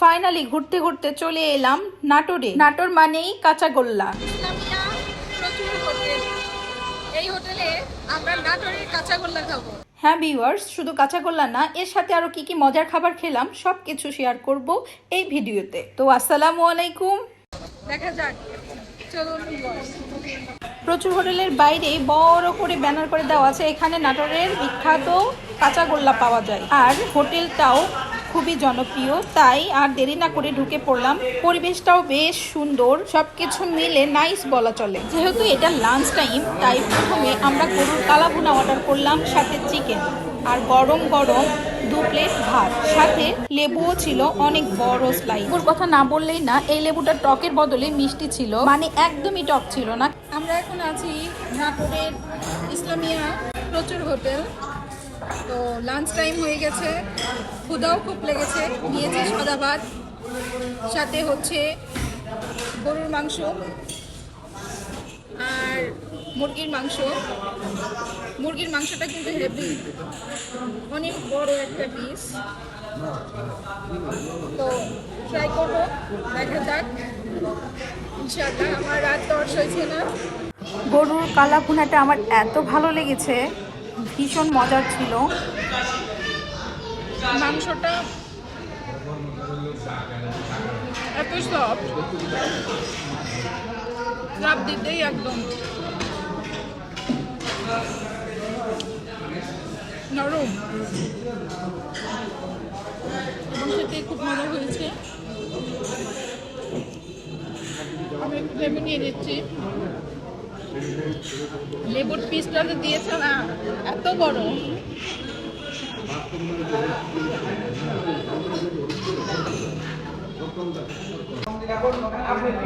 Finally ঘুরতে ঘুরতে চলে এলাম নাটোরে। নাটোর মানেই কাঁচাগোল্লা এই হোটেলে আমরা নাটোরের কাঁচাগোল্লা খাব। হ্যাঁ ভিউয়ার্স শুধু কাঁচাগোল্লা না এর সাথে আরও কি কি মজার খাবার খেলাম সব কিছু শেয়ার করব এই ভিডিওতে। তো আসসালামু আলাইকুম। দেখা যাক। চলুন প্রচুর হোটেলের বাইরে বড় করে ব্যানার করে দেওয়া আছে এখানে নাটোরের বিখ্যাত কাঁচাগোল্লা পাওয়া যায়। আর হোটেলটাও খুবই জনপ্রিয়, তাই আর দেরি না করে ঢুকে পড়লাম। পরিবেশটাও বেশ সুন্দর, সবকিছু মিলে নাইস বলা চলে। যেহেতু এটা লাঞ্চ টাইম তাই প্রথমে আমরা গরুর কালাভুনা অর্ডার করলাম, সাথে চিকেন আর গরম গরম দু প্লেট ভাত। সাথে লেবুও ছিল, অনেক বড় স্লাইস লেবুর কথা না বললেই না, এই লেবুটা টকের বদলে মিষ্টি ছিল মানে একদমই টক ছিল না। আমরা এখন আছি নাটোরের ইসলামিয়া প্রচুর হোটেল তো লাঞ্চ টাইম হয়ে গেছে। ক্ষুদাও খুব লেগেছে। নিয়েছি সাদা ভাত। সাথে হচ্ছে গরুর মাংস আর মুরগির মাংস। মুরগির মাংসটা কিন্তু হেভি অনেক বড় একটা পিস তো ট্রাই করব। দেখা যাক। ইনশাআল্লাহ আমার রাত দশ হয়েছে না। গরুর কালা ভুনাটা আমার এত ভালো লেগেছে। ভীষণ মজার ছিল। মাংসটা এত সফট চাপ দিতেই একদম। নরম। এবং খেতে খুব মজা হয়েছে। আমি একটু লেবু নিয়ে নিচ্ছি। লেবুর পিসটা তো দিয়েছে না এত বড়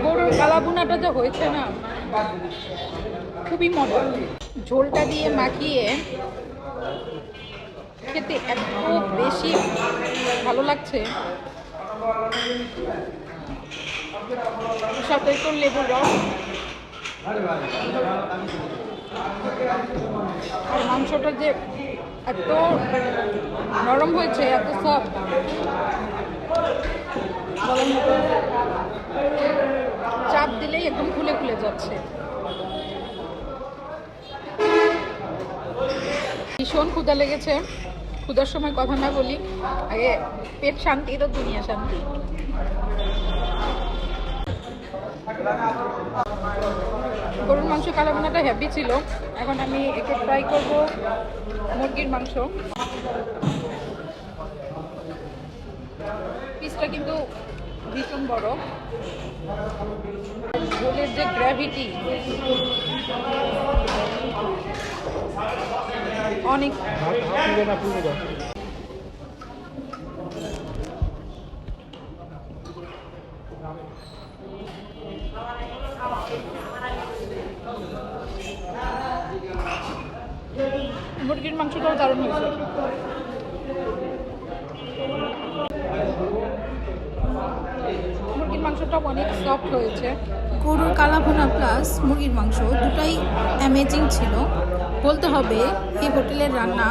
গরুর কালাবুনাটা যে হয়েছে না, খুবই মজা। ঝোলটা দিয়ে মাখিয়ে খেতে এত বেশি ভালো লাগছে। সাথে তো লেবুর রস। মাংসটা যে এত নরম হয়েছে, এত সফট চাপ দিলেই একদম খুলে খুলে যাচ্ছে। ভীষণ ক্ষুদা লেগেছে। ক্ষুদার সময় কথা না বলি, আগে পেট শান্তি তো দুনিয়া শান্তি। গরুর মাংস কালাবোনাটা হ্যাপি ছিল। এখন আমি একে ট্রাই করব মুরগির মাংস। পিসটা কিন্তু ভীষণ বড়। ঝোলের যে গ্র্যাভিটি অনেক মুরগির মাংসটাও দারুণ হয়েছে। মুরগির মাংসটাও অনেক সফট হয়েছে। গরুর কালা ভুনা প্লাস মুরগির মাংস দুটাই অ্যামেজিং ছিল। বলতে হবে, এই হোটেলের রান্না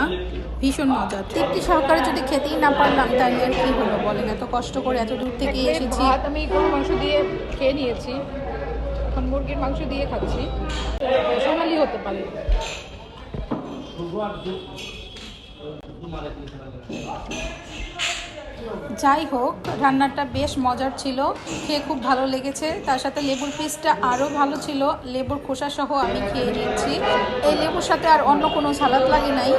ভীষণ মজার তৃপ্তি সহকারে যদি খেতেই না পারলাম তাহলে আর কি হলো বলেন? এত কষ্ট করে এত দূর থেকে এসেছি। আমি গরুর মাংস দিয়ে খেয়ে নিয়েছি। এখন মুরগির মাংস দিয়ে খাচ্ছি। সোনালি হতে পারে। যাই হোক, রান্নাটা বেশ মজার ছিল। খেয়ে খুব ভালো লেগেছে। তার সাথে লেবুর পিসটা আরও ভালো ছিল। লেবুর খোসা সহ আমি খেয়ে নিচ্ছি। এই লেবুর সাথে আর অন্য কোনো সালাদ লাগে নাই।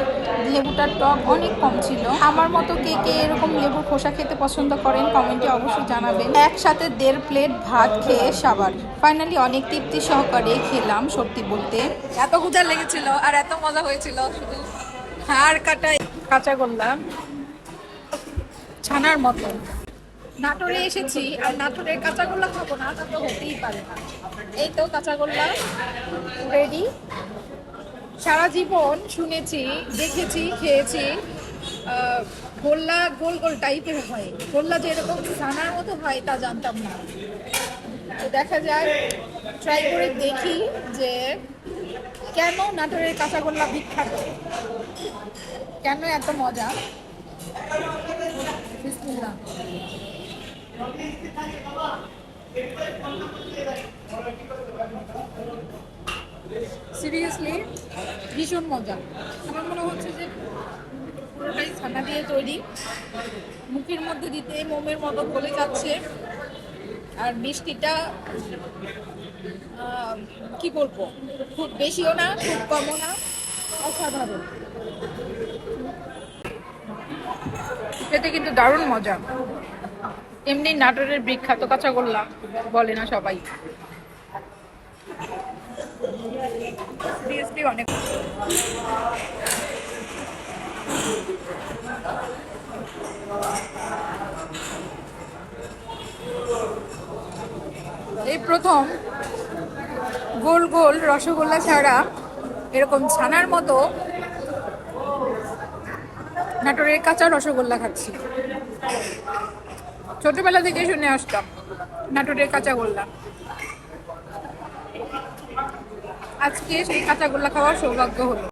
লেবুটার টক অনেক কম ছিল। আমার মতো কে কে এরকম লেবুর খোসা খেতে পছন্দ করেন, কমেন্টে অবশ্যই জানাবেন। একসাথে দেড় প্লেট ভাত খেয়ে সাবার। ফাইনালি অনেক তৃপ্তি সহকারে খেলাম, সত্যি বলতে। এত ক্ষুধা লেগেছিল আর এত মজা হয়েছিল। শুধু হাড় কাটা কাঁচা গোল্লা। ছানার মতো। নাটোরে এসেছি আর নাটোরের কাঁচাগোল্লা খাব না, তা তো হতেই পারে না। এই তো কাঁচাগোল্লা রেডি সারা জীবন শুনেছি, দেখেছি, খেয়েছি গোল্লা গোল গোল টাইপের হয়। গোল্লা যে এরকম ছানার মতো হয়, তা জানতাম না। তো দেখা যাক ট্রাই করে দেখি যে কেন নাটোরের কাঁচাগোল্লা বিখ্যাত। কেন এত মজা? সিরিয়াসলি ভীষণ মজা। আমার মনে হচ্ছে যে পুরোটাই ছানা দিয়ে তৈরি। মুখের মধ্যে দিতে মোমের মতো গলে যাচ্ছে। আর মিষ্টিটা কি বলব? খুব বেশিও না, খুব কমও না, অসাধারণ। খেতে কিন্তু দারুণ মজা। এমনি নাটোরের বিখ্যাত কাঁচাগোল্লা বলে না সবাই। অনেক এই প্রথম গোল গোল রসগোল্লা ছাড়া এরকম ছানার মতো নাটোরের কাঁচা রসগোল্লা খাচ্ছি। ছোটবেলা থেকে শুনে আসতাম, নাটোরের কাঁচা গোল্লা। আজকে সেই কাঁচা গোল্লা খাওয়ার সৌভাগ্য হলো।